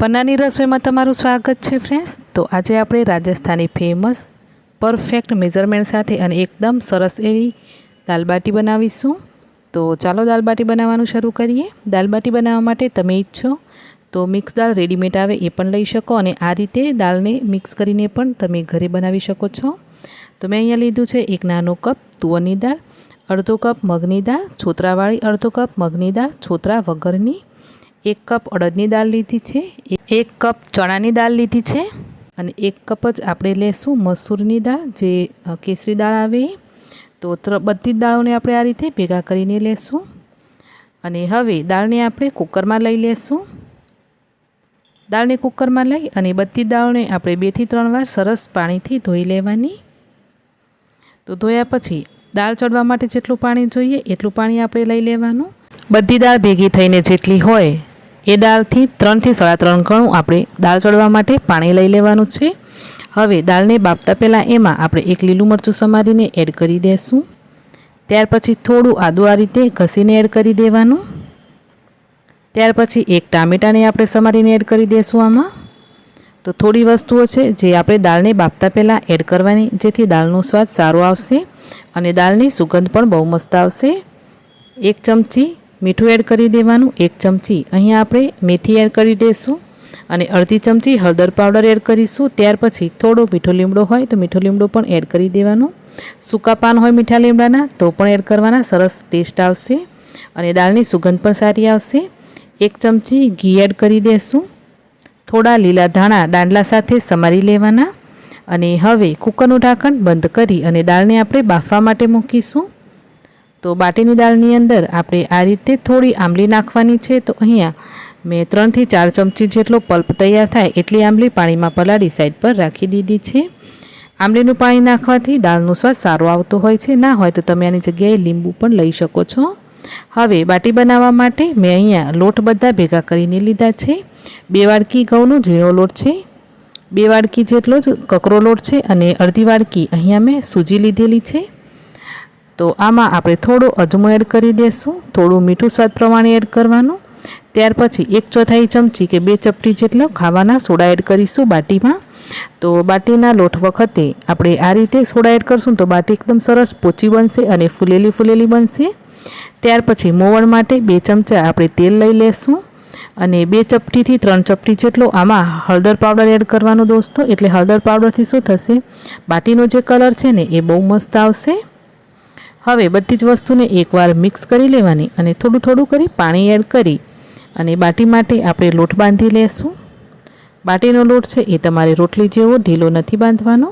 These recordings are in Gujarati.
પન્નાની રસોઈમાં તમારું સ્વાગત છે ફ્રેન્ડ્સ તો આજે આપણે રાજસ્થાની ફેમસ પરફેક્ટ મેઝરમેન્ટ સાથે અને એકદમ સરસ એવી દાલબાટી બનાવીશું. તો ચાલો દાલબાટી બનાવવાનું શરૂ કરીએ. દાલબાટી બનાવવા માટે તમે ઈચ્છો તો મિક્સ દાળ રેડીમેડ આવે એ પણ લઈ શકો અને આ રીતે દાળને મિક્સ કરીને પણ તમે ઘરે બનાવી શકો છો. તો મેં અહીંયા લીધું છે એક નાનો કપ તુવરની દાળ, અડધો કપ મગની દાળ, છોતરાવાળી અડધો કપ મગની દાળ, છોતરા વગરની એક કપ અડદની દાળ લીધી છે, એક કપ ચણાની દાળ લીધી છે અને એક કપ જ આપણે લેશું મસૂરની દાળ જે કેસરી દાળ આવે તો બધી જ દાળોને આપણે આ રીતે ભેગા કરીને લેશું. અને હવે દાળને આપણે કુકરમાં લઈ લેશું. દાળને કુકરમાં લઈ અને બધી દાળોને આપણે બેથી ત્રણ વાર સરસ પાણીથી ધોઈ લેવાની. તો ધોયા પછી દાળ ચડવા માટે જેટલું પાણી જોઈએ એટલું પાણી આપણે લઈ લેવાનું. બધી દાળ ભેગી થઈને જેટલી હોય એ દાળથી ત્રણથી સાડા ત્રણ ગણું આપણે દાળ ચડવા માટે પાણી લઈ લેવાનું છે. હવે દાળને બાફતા પહેલાં એમાં આપણે એક લીલું મરચું સમારીને એડ કરી દઈશું ત્યાર પછી થોડું આદું આ રીતે ઘસીને એડ કરી દેવાનું. ત્યાર પછી એક ટામેટાને આપણે સમારીને એડ કરી દઈશું આમાં. તો થોડી વસ્તુઓ છે જે આપણે દાળને બાફતા પહેલાં એડ કરવાની, જેથી દાળનો સ્વાદ સારો આવશે અને દાળની સુગંધ પણ બહુ મસ્ત આવશે. એક ચમચી મીઠું એડ કરી દેવાનું, એક ચમચી અહીંયા આપણે મેથી એડ કરી દઈશું અને અડધી ચમચી હળદર પાવડર એડ કરીશું. ત્યાર પછી થોડો મીઠો લીમડો હોય તો મીઠો લીમડો પણ એડ કરી દેવાનો. સૂકા પાન હોય મીઠા લીમડાના તો પણ એડ કરવાના, સરસ ટેસ્ટ આવશે અને દાળની સુગંધ પણ સારી આવશે. એક ચમચી ઘી એડ કરી દઈશું થોડા લીલા ધાણા દાંડલા સાથે સમારી લેવાના અને હવે કુકરનું ઢાંકણ બંધ કરી અને દાળને આપણે બાફવા માટે મૂકીશું. તો બાટીની દાળની અંદર આપણે આ રીતે થોડી આંબલી નાખવાની છે. તો અહીંયા મેં ત્રણથી ચાર ચમચી જેટલો પલ્પ તૈયાર થાય એટલી આંબલી પાણીમાં પલાળી સાઈડ પર રાખી દીધી છે. આંબલીનું પાણી નાખવાથી દાળનો સ્વાદ સારો આવતો હોય છે. ના હોય તો તમે આની જગ્યાએ લીંબુ પણ લઈ શકો છો. હવે બાટી બનાવવા માટે મેં અહીંયા લોટ બધા ભેગા કરીને લીધા છે. બે વાડકી ઘઉંનો ઝીણો લોટ છે. બે વાડકી જેટલો જ કકરો લોટ છે અને અડધી વાડકી અહીંયા મેં સૂજી લીધેલી છે. તો આમાં આપણે થોડો અજમો એડ કરી દઈશું થોડું મીઠું સ્વાદ પ્રમાણે એડ કરવાનું. ત્યાર પછી એક ચોથાઈ ચમચી કે બે ચપટી જેટલો ખાવાના સોડા એડ કરીશું બાટીમાં. તો બાટીના લોટ વખતે આપણે આ રીતે સોડા એડ કરશું તો બાટી એકદમ સરસ પોચી બનશે અને ફૂલેલી ફૂલેલી બનશે. ત્યાર પછી મોવણ માટે બે ચમચા આપણે તેલ લઈ લેશું અને બે ચપટીથી ત્રણ ચપટી જેટલો આમાં હળદર પાવડર એડ કરવાનો દોસ્તો. એટલે હળદર પાવડરથી શું થશે? બાટીનો જે કલર છે ને એ બહુ મસ્ત આવશે. હવે બધી જ વસ્તુને એકવાર મિક્સ કરી લેવાની અને થોડું થોડું કરી પાણી એડ કરી અને બાટી માટે આપણે લોટ બાંધી લેશું. બાટીનો લોટ છે એ તમારે રોટલી જેવો ઢીલો નથી બાંધવાનો.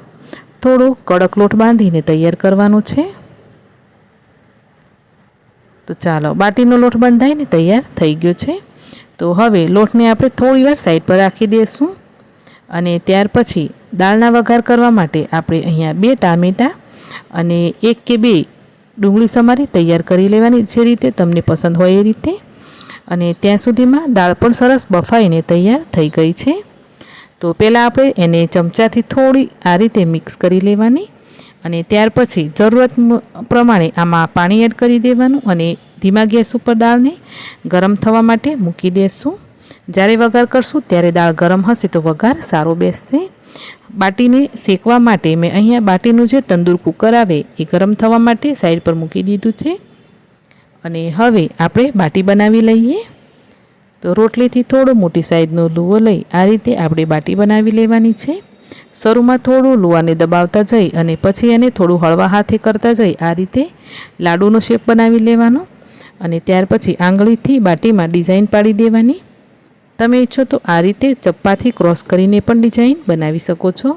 થોડો કડક લોટ બાંધીને તૈયાર કરવાનો છે. તો ચાલો, બાટીનો લોટ બંધાઈને તૈયાર થઈ ગયો છે. તો હવે લોટને આપણે થોડી વાર સાઈડ પર રાખી દઈશું અને ત્યાર પછી દાળના વઘાર કરવા માટે આપણે અહીંયા બે ટામેટાં અને એક કે બે ડુંગળી સમારી તૈયાર કરી લેવાની જે રીતે તમને પસંદ હોય એ રીતે. અને ત્યાં સુધીમાં દાળ પણ સરસ બફાઈને તૈયાર થઈ ગઈ છે. તો પહેલાં આપણે એને ચમચાથી થોડી આ રીતે મિક્સ કરી લેવાની. અને ત્યાર પછી જરૂરત પ્રમાણે આમાં પાણી એડ કરી દેવાનું અને ધીમા ગેસ ઉપર દાળને ગરમ થવા માટે મૂકી દેશું. જ્યારે વઘાર કરશું ત્યારે દાળ ગરમ હશે તો વઘાર સારો બેસશે. બાટીને શેકવા માટે મેં અહીંયા બાટીનું જે તંદૂર કુકર આવે એ ગરમ થવા માટે સાઈડ પર મૂકી દીધું છે. અને હવે આપણે બાટી બનાવી લઈએ. તો રોટલીથી થોડો મોટી સાઈઝનો લુવો લઈ આ રીતે આપણે બાટી બનાવી લેવાની છે. શરૂમાં થોડું લુવાને દબાવતા જઈ અને પછી એને થોડું હળવા હાથે કરતા જઈ આ રીતે લાડુનો શેપ બનાવી લેવાનો. અને ત્યાર પછી આંગળીથી બાટીમાં ડિઝાઇન પાડી દેવાની. તમે ઈચ્છો તો આ રીતે ચપ્પાથી ક્રોસ કરીને પણ ડિઝાઇન બનાવી શકો છો.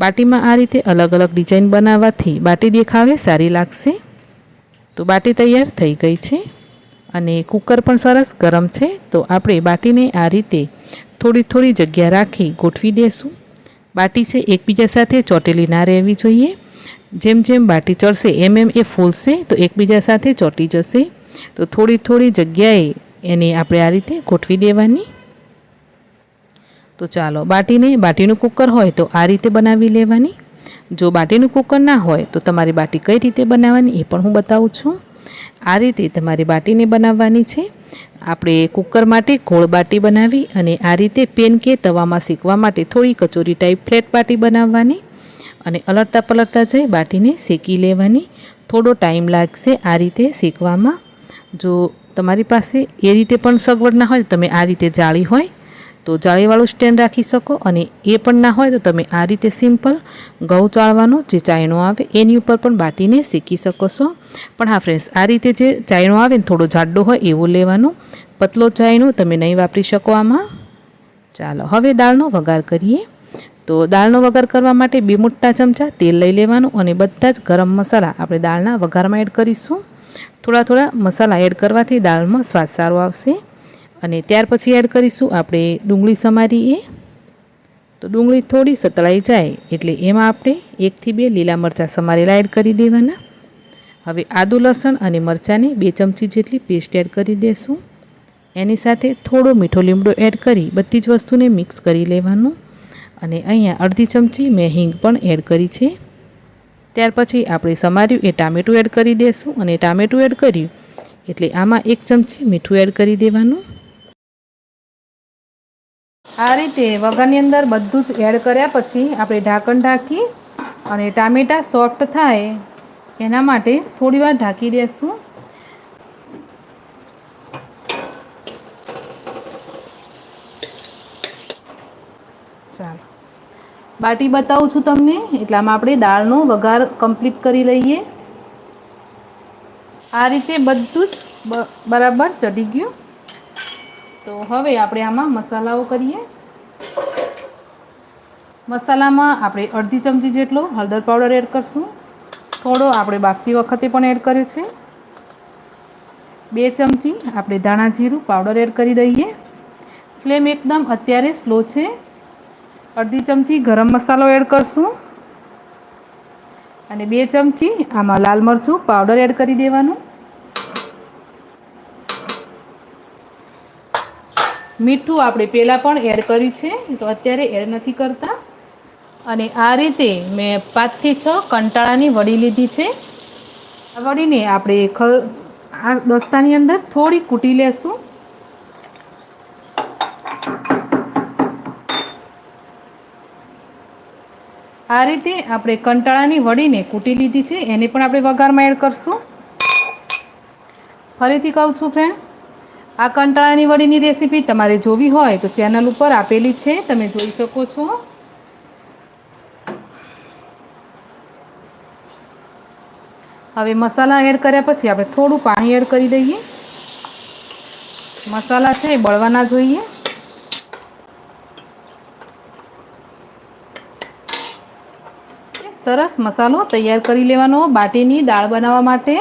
બાટીમાં આ રીતે અલગ અલગ ડિઝાઇન બનાવવાથી બાટી દેખાવે સારી લાગશે. તો બાટી તૈયાર થઈ ગઈ છે અને કુકર પણ સરસ ગરમ છે. તો આપણે બાટીને આ રીતે થોડી થોડી જગ્યા રાખી ગોઠવી દઈશું બાટી છે એકબીજા સાથે ચોટેલી ના રહેવી જોઈએ. જેમ જેમ બાટી ચડશે એમ એમ એ ફૂલશે તો એકબીજા સાથે ચોંટી જશે. તો થોડી થોડી જગ્યાએ એને આપણે આ રીતે ગોઠવી દેવાની. તો ચાલો બાટીને, બાટીનું કુકર હોય તો આ રીતે બનાવી લેવાની. જો બાટીનું કુકર ના હોય તો તમારી બાટી કઈ રીતે બનાવવાની એ પણ હું બતાવું છું. આ રીતે તમારી બાટીને બનાવવાની છે. આપણે કુકર માટે ગોળ બાટી બનાવી અને આ રીતે પેન કે તવામાં શેકવા માટે થોડી કચોરી ટાઈપ ફ્લેટ બાટી બનાવવાની અને અલટતા પલટતા જઈ બાટીને શેકી લેવાની. થોડો ટાઈમ લાગશે આ રીતે શેકવામાં. જો તમારી પાસે એ રીતે પણ સગવડ ના હોય તમે આ રીતે જાળી હોય તો જાળીવાળું સ્ટેન્ડ રાખી શકો અને એ પણ ના હોય તો તમે આ રીતે સિમ્પલ ઘઉં ચાળવાનો જે ચાયણો આવે એની ઉપર પણ બાટીને શેકી શકો છો. પણ હા ફ્રેન્ડ્સ આ રીતે જે ચાયણો આવે ને થોડો જાડો હોય એવો લેવાનો. પતલો ચાયણો તમે નહીં વાપરી શકો આમાં. ચાલો, હવે દાળનો વઘાર કરીએ. તો દાળનો વઘાર કરવા માટે બે મોટા ચમચા તેલ લઈ લેવાનું અને બધા જ ગરમ મસાલા આપણે દાળના વઘારમાં એડ કરીશું. થોડા થોડા મસાલા એડ કરવાથી દાળમાં સ્વાદ સારો આવશે. અને ત્યાર પછી એડ કરીશું આપણે ડુંગળી સમારીએ તો ડુંગળી થોડી સતળાઈ જાય એટલે એમાં આપણે એકથી બે લીલા મરચાં સમારેલા એડ કરી દેવાના. હવે આદુ લસણ અને મરચાંની બે ચમચી જેટલી પેસ્ટ એડ કરી દેશું. એની સાથે થોડો મીઠો લીમડો એડ કરી બધી જ વસ્તુને મિક્સ કરી લેવાનું. અને અહીંયા અડધી ચમચી મેં હિંગ પણ એડ કરી છે. ત્યાર પછી આપણે સમાર્યું એ ટામેટું એડ કરી દઈશું અને ટામેટું એડ કર્યું એટલે આમાં એક ચમચી મીઠું એડ કરી દેવાનું. આ રીતે વઘારની અંદર બધું જ એડ કર્યા પછી આપણે ઢાંકણ ઢાંકી અને ટામેટાં સોફ્ટ થાય એના માટે થોડી વાર ઢાંકી દઈશું ચાલો. બાટી બતાવું છું તમને, એટલામાં આપણે દાળનો વઘાર કમ્પ્લીટ કરી લઈએ. આ રીતે બધું જ બરાબર ચડી ગયું. તો હવે આપણે આમાં મસાલાઓ કરીએ. મસાલામાં આપણે અડધી ચમચી જેટલો હળદર પાવડર એડ કરશું. થોડો આપણે બાફતી વખતે પણ એડ કર્યો છે. બે ચમચી આપણે ધાણા જીરું પાવડર એડ કરી દઈએ. ફ્લેમ એકદમ અત્યારે સ્લો છે. અડધી ચમચી ગરમ મસાલો એડ કરશું. અને બે ચમચી આમાં લાલ મરચું પાવડર એડ કરી દેવાનું. મીઠું આપણે પહેલાં પણ એડ કર્યું છે, તો અત્યારે એડ નથી કરતા. અને આ રીતે મેં પાંચથી છ કંટાળાની વડી લીધી છે. આ વડીને આપણે ખ, આ દસ્તાની અંદર થોડી કૂટી લેશું. આ રીતે આપણે કંટાળાની વડીને કૂટી લીધી છે, એને પણ આપણે વઘારમાં એડ કરશું. ફરીથી કહું છું ફ્રેન્ડ્સ આ કંટાળાની વડીની રેસીપી તમારે જોવી હોય તો ચેનલ ઉપર આપેલી છે, તમે જોઈ શકો છો. હવે મસાલા એડ કર્યા પછી આપણે થોડું પાણી એડ કરી દઈએ. મસાલા છે એ બળવાના જોઈએ. સરસ મસાલો તૈયાર કરી લેવાનો બાટીની દાળ બનાવવા માટે.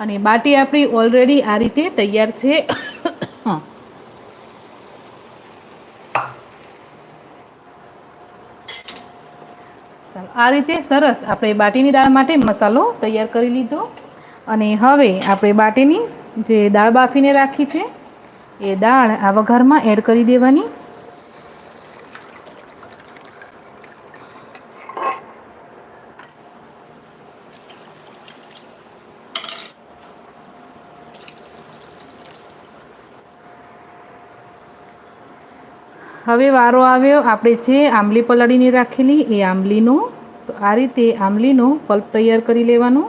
અને બાટી આપણી ઓલરેડી આ રીતે તૈયાર છે. આ રીતે સરસ આપણે બાટીની દાળ માટે મસાલો તૈયાર કરી લીધો. અને હવે આપણે બાટીની જે દાળ બાફીને રાખી છે, એ દાળ આ વઘારમાં એડ કરી દેવાની. હવે વારો આવ્યો. આપણે છે આંબલી પલાળીને રાખેલી, એ આંબલીનો, તો આ રીતે આંબલીનો પલ્પ તૈયાર કરી લેવાનો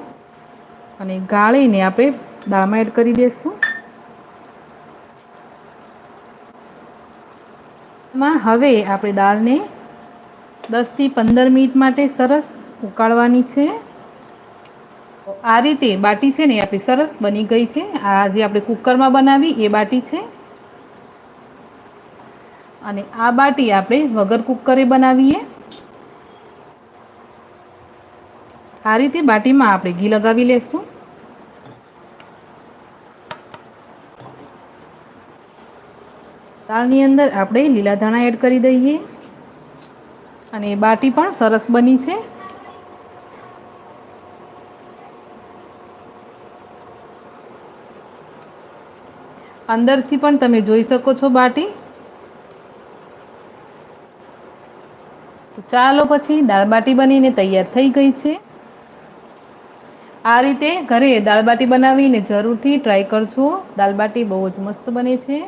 અને ગાળીને આપણે દાળમાં એડ કરી દઈશું માં હવે આપણે દાળને દસથી પંદર મિનિટ માટે સરસ ઉકાળવાની છે. આ રીતે બાટી છે ને આપણી સરસ બની ગઈ છે. આ જે આપણે કુકરમાં બનાવી, એ બાટી છે. અને આ બાટી આપણે વગર કુકરે બનાવીએ. આ રીતે બાટીમાં આપણે ઘી લગાવી લેશું. દાળની અંદર આપણે લીલા ધાણા એડ કરી દઈએ. અને બાટી પણ સરસ બની છે. અંદરથી પણ તમે જોઈ શકો છો બાટી. તો ચાલો પછી દાળબાટી બનીને તૈયાર થઈ ગઈ છે. આ રીતે ઘરે દાળબાટી બનાવીને જરૂરથી ટ્રાય કરજો. દાળબાટી બહુ જ મસ્ત બને છે.